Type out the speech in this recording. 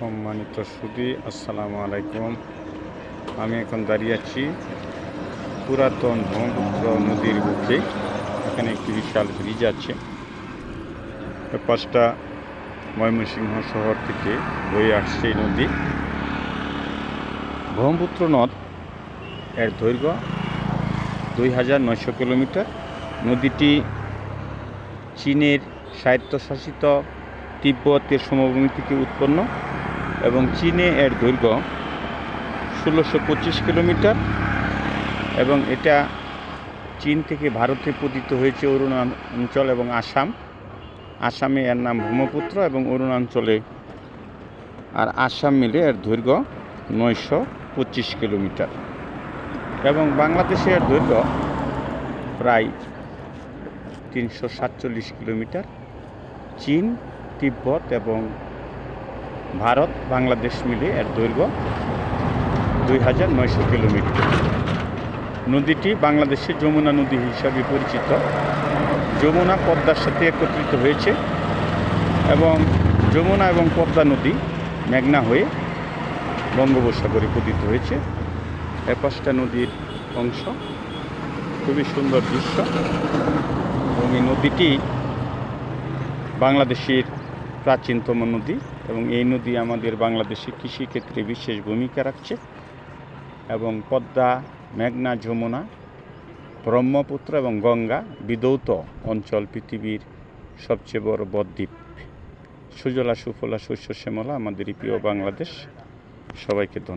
সম্মানিত সুদী, আসসালামু আলাইকুম। আমি এখন দাঁড়িয়ে আছি পুরাতন ব্রহ্মপুত্র নদীর বুকে। এখানে একটি বিশাল ব্রিজ আছে। পাশটা ময়মনসিংহ শহর থেকে বয়ে আসছে এই নদী। ব্রহ্মপুত্র নদ এর দৈর্ঘ্য দুই হাজার নয়শো কিলোমিটার। নদীটি চীনের স্বায়ত্তশাসিত তিব্বতের সমভূমি থেকে উৎপন্ন। এবং চীনে এর দৈর্ঘ্য ষোলোশো পঁচিশ কিলোমিটার এবং এটা চীন থেকে ভারতে পতিত হয়েছে অরুণাচল এবং আসাম। আসামে এর নাম ব্রহ্মপুত্র এবং অরুণাঞ্চলে আর আসাম মিলে এর দৈর্ঘ্য নয়শো পঁচিশ কিলোমিটার। এবং বাংলাদেশে এর দৈর্ঘ্য প্রায় তিনশো সাতচল্লিশ কিলোমিটার। চীন, তিব্বত এবং ভারত, বাংলাদেশ মিলে এর দৈর্ঘ্য দুই হাজার নয়শো কিলোমিটার। নদীটি বাংলাদেশে যমুনা নদী হিসাবে পরিচিত। যমুনা পদ্মার সাথে একত্রিত হয়েছে এবং যমুনা এবং পদ্মা নদী মেঘনা হয়ে বঙ্গোপসাগরে পতিত হয়েছে। এ পাঁচটা নদীর অংশ খুবই সুন্দর দৃশ্য এবং এই নদীটি বাংলাদেশের প্রাচীনতম নদী এবং এই নদী আমাদের বাংলাদেশে কৃষিক্ষেত্রে বিশেষ ভূমিকা রাখছে এবং পদ্মা, মেঘনা, যমুনা, ব্রহ্মপুত্র এবং গঙ্গা বিদৌত অঞ্চল পৃথিবীর সবচেয়ে বড় বদ্বীপ। সুজলা সুফলা শস্য শ্যামলা, আমাদের প্রিয় বাংলাদেশ। সবাইকে ধন্যবাদ।